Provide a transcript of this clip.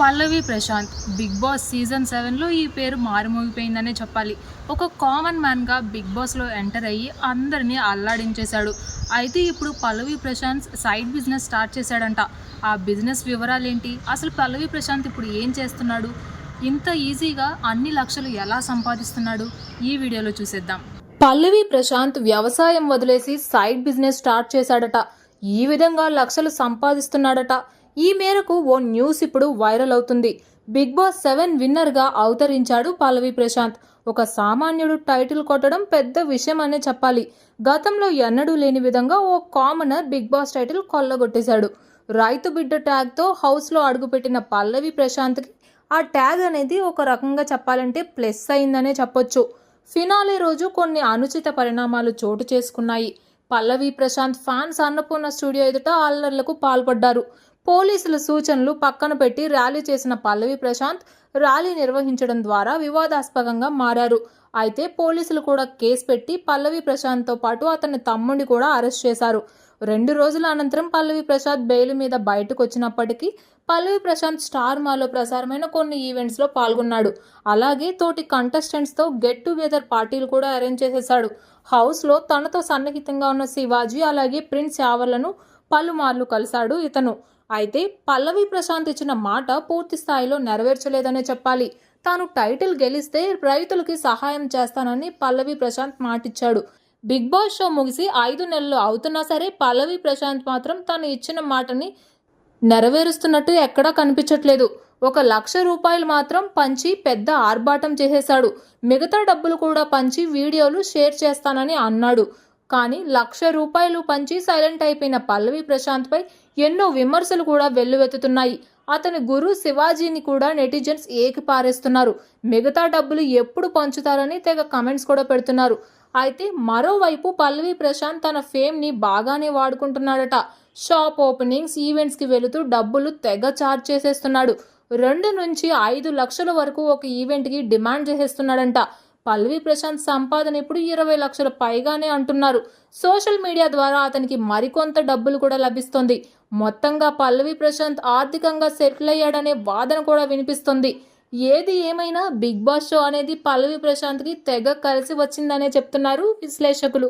Pallavi Prashanth big boss season సెవెన్లో ఈ పేరు మారుమోగిపోయిందనే చెప్పాలి. ఒక కామన్ మ్యాన్గా బిగ్ బాస్లో ఎంటర్ అయ్యి అందరినీ అల్లాడించేశాడు. అయితే ఇప్పుడు Pallavi Prashanth side business start చేశాడంట. ఆ బిజినెస్ వివరాలు ఏంటి అసలు పల్లవి ప్రశాంత్ ఇప్పుడు ఏం చేస్తున్నాడు? ఇంత ఈజీగా అన్ని లక్షలు ఎలా సంపాదిస్తున్నాడు? ఈ వీడియోలో చూసేద్దాం. పల్లవి ప్రశాంత్ వ్యవసాయం వదిలేసి సైడ్ బిజినెస్ స్టార్ట్ చేశాడట. ఈ విధంగా లక్షలు సంపాదిస్తున్నాడట. ఈ మేరకు ఓ న్యూస్ ఇప్పుడు వైరల్ అవుతుంది. బిగ్ బాస్ సెవెన్ విన్నర్గా అవతరించాడు పల్లవి ప్రశాంత్. ఒక సామాన్యుడు టైటిల్ కొట్టడం పెద్ద విషయం అనే చెప్పాలి. గతంలో ఎన్నడూ లేని విధంగా ఓ కామనర్ బిగ్ బాస్ టైటిల్ కొల్లగొట్టేశాడు. రైతు బిడ్డ ట్యాగ్తో హౌస్లో అడుగుపెట్టిన పల్లవి ప్రశాంత్కి ఆ ట్యాగ్ అనేది ఒక రకంగా చెప్పాలంటే ప్లస్ అయిందనే చెప్పొచ్చు. ఫినాలే రోజు కొన్ని అనుచిత పరిణామాలు చోటు చేసుకున్నాయి. పల్లవి ప్రశాంత్ ఫ్యాన్స్ అన్నపూర్ణ స్టూడియో ఎదుట అల్లర్లకు పాల్పడ్డారు. పోలీసుల సూచనలు పక్కన పెట్టి ర్యాలీ చేసిన పల్లవి ప్రశాంత్ ర్యాలీ నిర్వహించడం ద్వారా వివాదాస్పదంగా మారారు. అయితే పోలీసులు కూడా కేసు పెట్టి పల్లవి ప్రశాంత్తో పాటు అతని తమ్ముడిని కూడా అరెస్ట్ చేశారు. రెండు రోజుల అనంతరం పల్లవి ప్రశాంత్ బెయిల్ మీద బయటకు వచ్చినప్పటికీ పల్లవి ప్రశాంత్ స్టార్ మాలో ప్రసారమైన కొన్ని ఈవెంట్స్లో పాల్గొన్నాడు. అలాగే తోటి కంటెస్టెంట్స్తో గెట్ టుగెదర్ పార్టీలు కూడా అరేంజ్ చేసేశాడు. హౌస్లో తనతో సన్నిహితంగా ఉన్న శివాజీ అలాగే ప్రిన్స్ యావర్లను పలుమార్లు కలిశాడు ఇతను. అయితే పల్లవి ప్రశాంత్ ఇచ్చిన మాట పూర్తి స్థాయిలో నెరవేర్చలేదనే చెప్పాలి. తాను టైటిల్ గెలిస్తే రైతులకి సహాయం చేస్తానని పల్లవి ప్రశాంత్ మాటిచ్చాడు. బిగ్ బాస్ షో ముగిసి ఐదు నెలలు అవుతున్నా సరే పల్లవి ప్రశాంత్ మాత్రం తను ఇచ్చిన మాటని నెరవేరుస్తున్నట్టు ఎక్కడా కనిపించట్లేదు. ఒక లక్ష రూపాయలు మాత్రం పంచి పెద్ద ఆర్భాటం చేసేశాడు. మిగతా డబ్బులు కూడా పంచి వీడియోలు షేర్ చేస్తానని అన్నాడు. కానీ లక్ష రూపాయలు పంచి సైలెంట్ అయిపోయిన పల్లవి ప్రశాంత్పై ఎన్నో విమర్శలు కూడా వెల్లువెత్తుతున్నాయి. అతని గురు శివాజీని కూడా నెటిజన్స్ ఏకి పారేస్తున్నారు. మిగతా డబ్బులు ఎప్పుడు పంచుతారని తెగ కమెంట్స్ కూడా పెడుతున్నారు. అయితే మరోవైపు పల్లవి ప్రశాంత్ తన ఫేమ్ని బాగానే వాడుకుంటున్నాడట. షాప్ ఓపెనింగ్స్ ఈవెంట్స్కి వెళుతూ డబ్బులు తెగ చార్జ్ చేసేస్తున్నాడు. రెండు నుంచి ఐదు లక్షల వరకు ఒక ఈవెంట్కి డిమాండ్ చేసేస్తున్నాడంట. పల్లవి ప్రశాంత్ సంపాదన ఇప్పుడు ఇరవై లక్షల పైగానే అంటున్నారు. సోషల్ మీడియా ద్వారా అతనికి మరికొంత డబ్బులు కూడా లభిస్తుంది. మొత్తంగా పల్లవి ప్రశాంత్ ఆర్థికంగా సెటిల్ అయ్యాడనే వాదన కూడా వినిపిస్తుంది. ఏది ఏమైనా బిగ్ బాస్ షో అనేది పల్లవి ప్రశాంత్కి తెగ కలిసి వచ్చిందనే చెప్తున్నారు విశ్లేషకులు.